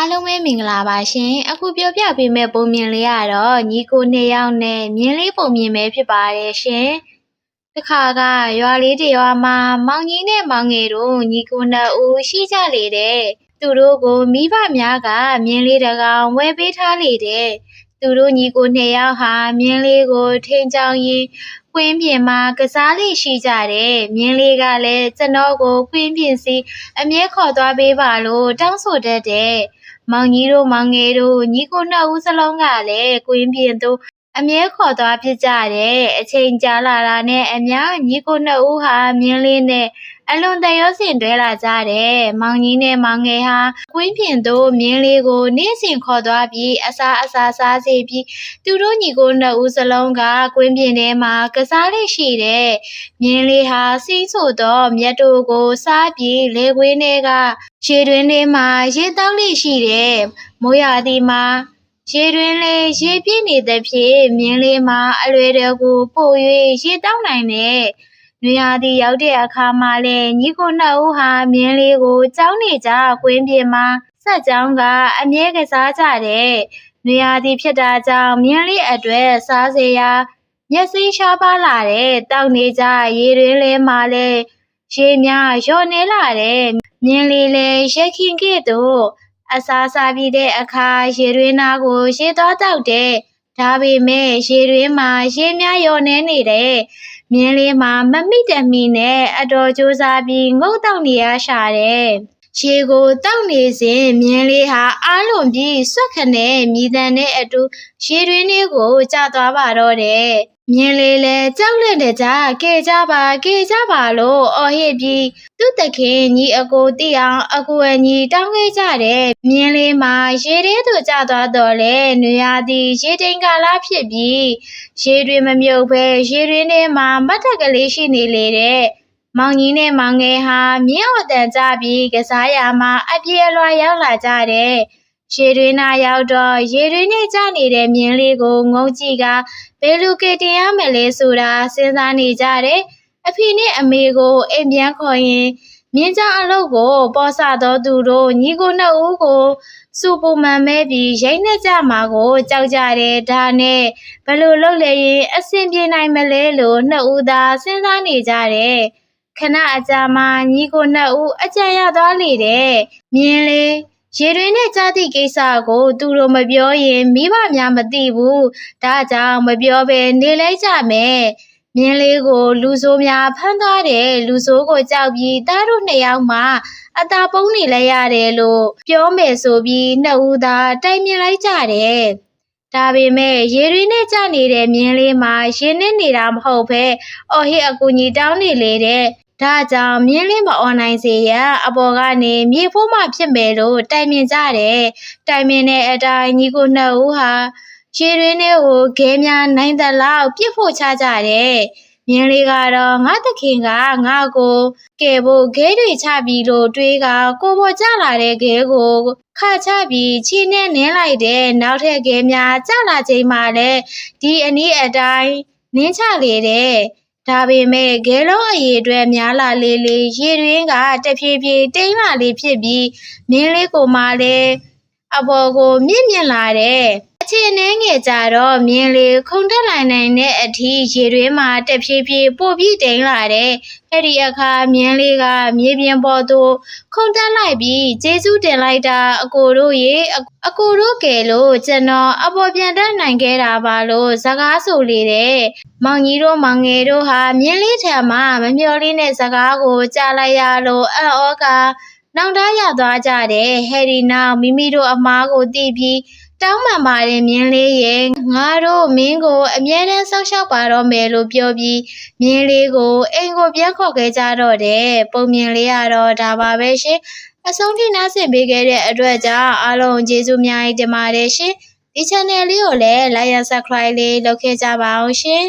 အားလုံးပဲမင်္ဂလာပါရှင်အခုပြောပြပေးမယ့်ပုံမြင်လေးကတော့ညီကိုနှစ်ယောက်နဲ့မြင်းလေးပုံမြင်ပဲဖြစ်ပါတယ်ရှင်တခါကရွာလေးတစ်ရွာမှာမောင်ကြီးနဲ့မောင်ငယ်တို့ညီကိုနှစ်ဦးရှိကြလေတဲ့သူတို့ကိုမိဘများကမြင်းလေးတစ်ကောင်ဝယ်ပေးထားလေတဲ့သူတို့ညီကိုနှစ်ယောက်ဟာမြင်းလေးကိုထိန်ချောင်းရင်ကွင်းပြင်မှာကစားလေးရှိကြတယ်မြင်းလေးကလည်းကျွန်တော်ကိုကွင်းပြင်စီအမြဲခေါ်သွားပေးပါလို့တောင်းဆိုတတ်တယ် မောင်ကြီးတို့မောင်ငယ်တို့ညီကိုနှစ်ဦးစလုံးကလည်းကွင်းပြင်သို့ အမြဲခေါ်သွားဖြစ်ကြတယ်အချိန်ကြာလာတာနဲ့အမျှညီကိုနှစ်ဦးဟာမြင်းလေးနဲ့အလွန်တရောစင်တွဲလာကြတယ်မောင်ကြီးနဲ့မောင်ငယ်ဟာကွင်းပြင်သို့မြင်းလေးကိုနေ့စဉ်ခေါ်သွားပြီးအစာအစာစားစေပြီးသူတို့ညီကိုနှစ်ဦးစလုံးကကွင်းပြင်ထဲမှာကစားလေးရှိတယ်မြင်းလေးဟာစီးဆိုသောမြတ်တို့ကိုစားပြီးလေခွေးထဲကခြေတွင်းထဲမှာရေတောက်လေးရှိတယ်မိုးရာသီမှာ ရေတွင်လေးရေပြည့်နေသဖြင့်မြင်းလေးမှာအလွယ်တကူပို့၍ရေတောက်နိုင်တယ်။နွေရာသီရောက်တဲ့အခါမှာလည်းညီကိုနှစ်ဦးဟာမြင်းလေးကိုကြောင်းနေကြကွင်းပြင်မှာဆက်ကြောင်းကအမြဲကစားကြတယ်။နွေရာသီဖြစ်တာကြောင့်မြင်းလေးအတွက်စားစရာမျက်စိရှားပါလာတယ်။တောက်နေကြရေတွင်လေးမှာလည်းရေများလျော့နေလာတယ်။မြင်းလေးလည်းရက်ခင်ကဲ့သို့ အစာစားပြီးတဲ့အခါရေတွင်းနာကို ရေသွားတောက်တယ်။ဒါပေမဲ့ရေတွင်းမှာရေများလျော့နေနေတယ်။မြင်းလေးမှာမမိတမီနဲ့အတော်ကြိုးစားပြီးငုတ်တောက်နေရရှာတယ်။ရေကိုတောက်နေစဉ်မြင်းလေးဟာအားလွန်ပြီးဆွက်ခနဲ့မြည်တမ်းတဲ့အတူရေတွင်းလေးကိုကျသွားပါတော့တယ်။ မြင်းလေးလည်းကြောက်လန့်တဲ့ကြကဲကြပါကဲကြပါလို့အော်ဟစ်ပြီးသူ့တခင်ညီအကိုတိအောင်အကူအညီတောင်းခဲ့ကြတယ်။မြင်းလေးမှာရေထဲသို့ကျသွားတော့လေနွေရာသီရေတိမ်ကာလဖြစ်ပြီးရေတွေမမြုပ်ဘဲရေတွင်းထဲမှာမတ်တက်ကလေးရှိနေလေတဲ့။မောင်ကြီးနဲ့မောင်ငယ်ဟာမြင်းအော်တန်ကြပြီးကစားရမှာအပြေအလွှာရောက်လာကြတယ်။ ရေတွင်းနာရောက်တော့ရေတွင်းနဲ့ကျနေတဲ့မြင်းလေးကိုငုံကြည့်ကဘယ်လိုကတင်ရမလဲဆိုတာစဉ်းစားနေကြတယ်။အဖေနဲ့အမေကိုအိမ်ပြန်ခေါ်ရင်မြင်းကြောင်အလုပ်ကိုပေါ်ဆတော်သူတို့ညီကိုနှစ်ဦးကိုစူပူမှန်မဲပြီးရိတ်နေကြမှာကိုကြောက်ကြတယ်ဒါနဲ့ဘယ်လိုလုပ်လဲရင်အဆင်ပြေနိုင်မလဲလို့နှစ်ဦးသာစဉ်းစားနေကြတယ်ခဏအကြာမှညီကိုနှစ်ဦးအကြံရသွားလေတဲ့မြင်းလေး ရေတွင်နဲ့ကြားသည့်ကိစ္စကို သူတို့မပြောရင်မိဘများမသိဘူးဒါကြောင့်မပြောဘဲနေလိုက်ကြမယ်မြင်းလေးကို လူဆိုးများဖမ်းသွားတယ်လူဆိုးကိုကြောက်ပြီးသားတို့နှစ်ယောက်မှအသာပုံးနေလိုက်ရတယ်လို့ပြောမယ်ဆိုပြီးနှစ်ဦးသာတိုင်မြင်လိုက်ကြတယ်ဒါပေမဲ့ရေရင်းနဲ့ကြနေတဲ့မြင်းလေးမှာရင်းနေနေတာမဟုတ်ဘဲအော်ဟစ်အကူကြီးတောင်းနေလေတဲ့ ဒါကြောင့်မြင်းလေးမអော်နိုင်စေရန်အပေါ်ကနေမြေဖိုးမှဖြစ်မယ်လို့တိုင်မြင်ကြတယ်တိုင်မြင်တဲ့အတိုင်းညီကိုနှစ်ဦးဟာရေရင်းနဲ့ကိုခဲများနိုင်သလောက်ပြစ်ဖို့ချကြတယ်မြင်းလေးကတော့ငါသခင်ကငါ့ကိုကဲဖို့ခဲတွေချပြီးလို့တွေးကကိုပေါ်ကျလာတဲ့ခဲကိုခါချပြီးခြေနဲ့နင်းလိုက်တဲ့နောက်ထပ်ခဲများကျလာချိန်မှလည်းဒီအနည်းအတိုင်းနင်းချလေတဲ့ ဒါပေမဲ့ဂဲလုံးအရေးအတွက်များလာလေလေရေတွင်းကတဖြည်းဖြည်းတိမ်လာလေးဖြစ်ပြီးမင်းလေးကိုမှလည်းအပေါ်ကိုမြင့်မြင့်လာတဲ့အ ချိန်နှင်းငယ်ကြတော့မြင်းလေးခုန်တက်လိုက်နိုင်တဲ့အထိရေတွင်းမှာတဖြည်းဖြည်းပို့ပြီးတိမ်လာတဲ့အဲ့ဒီအခါမြင်းလေးကမြေပြင်ပေါ်သို့ခုန်တက်လိုက်ပြီးကျေးဇူးတင်လိုက်တာအကိုတို့ရေအကိုတို့ကယ်လို့ကျွန်တော်အပေါ်ပြန်တက်နိုင်ခဲ့တာပါလို့စကားဆိုလေတဲ့မောင်ကြီးတို့မောင်ငယ်တို့ဟာမြင်းလေးထံမှမမျော်လင့်တဲ့စကားကိုကြားလိုက်ရလို့အံ့ဩကနောင်တရသွားကြတယ်ဟယ်ရီနောက်မိမိတို့အမားကိုသိပြီး တောင်းပန်ပါတယ်မြင်းလေးရဲ့ငါတို့မင်းကိုအမြဲတမ်းစောင့်ရှောက်ပါတော့မယ်လို့ပြောပြီးမြင်းလေးကိုအိမ်ကိုပြန်ခေါ်ခဲ့ကြတော့တယ်ပုံမြင်လေးကတော့ဒါပါပဲရှင်အဆုံးထိနားဆင်ပေးခဲ့တဲ့အတွက်ကြောင့်အားလုံးကျေးဇူးများကြီးတင်ပါတယ်ရှင်ဒီ channel လေးကိုလည်း like and subscribe လေးလုပ်ခဲ့ကြပါအောင်ရှင်